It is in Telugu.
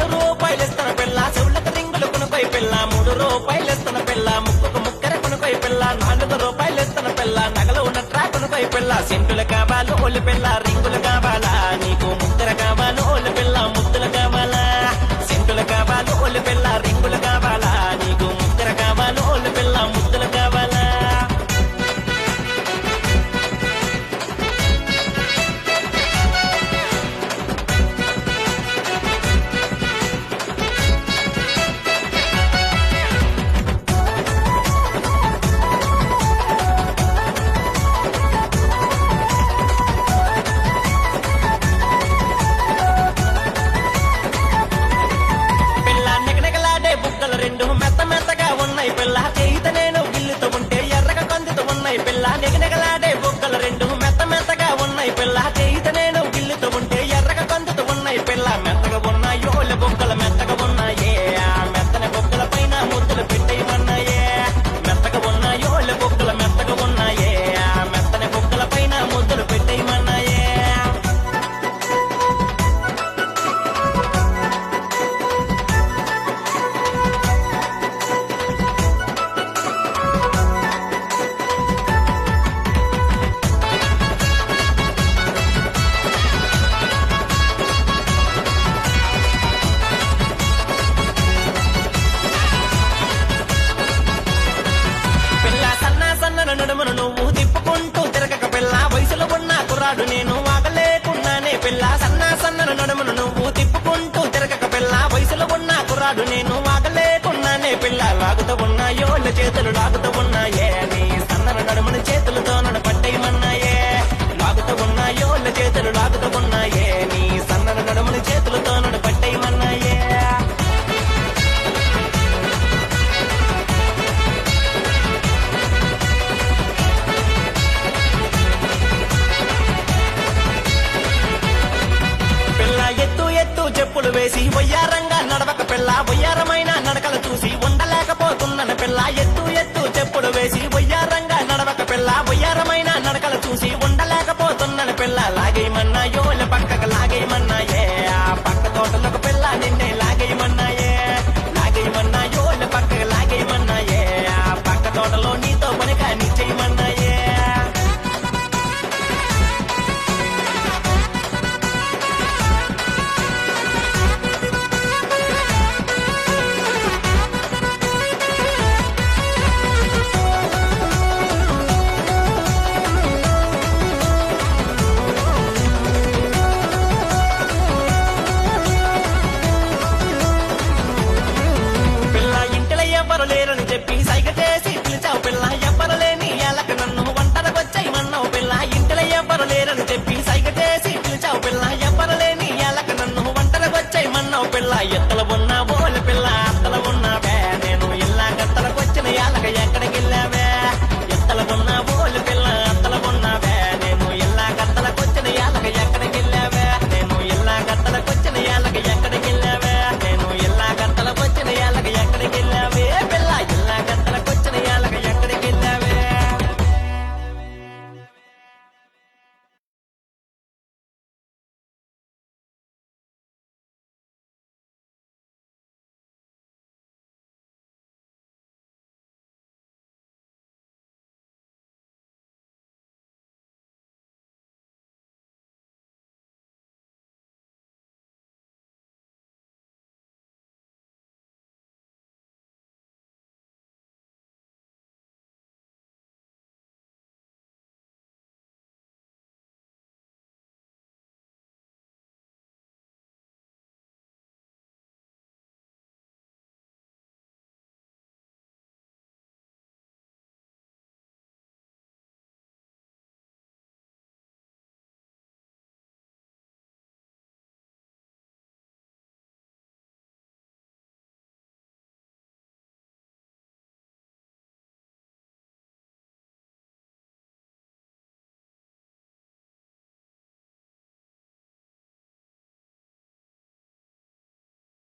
రెండు రూపాయలు పిల్ల చెవులకు రింగులు కొనుకై పిల్ల మూడు రూపాయలు పిల్ల ముక్కుకు ముక్కర కొనుకై పిల్ల నాలుగు పిల్ల నగలు ఉన్న ట్రాక్ కొనుకై పిల్ల సెంటులు కావాలి ఒళ్ళు పిల్ల రింగులు కావాలా? పిల్ల నిగనిగలాడే బుగ్గలు రెండు మెత్త మెత్తగా ఉన్నాయి. పిల్ల చేయిత నేను గిల్లుతూ ఉంటే ఎర్రగా కందుతూ ఉన్నాయి. పిల్ల మెత్తగా ఉన్నాయి. ఓళ్ళ బుగ్గలు మెత్తగా నడుమును నువ్వు తిప్పుకుంటూ తిరగక పిల్ల. వయసులో ఉన్నా కుర్రాడు నేను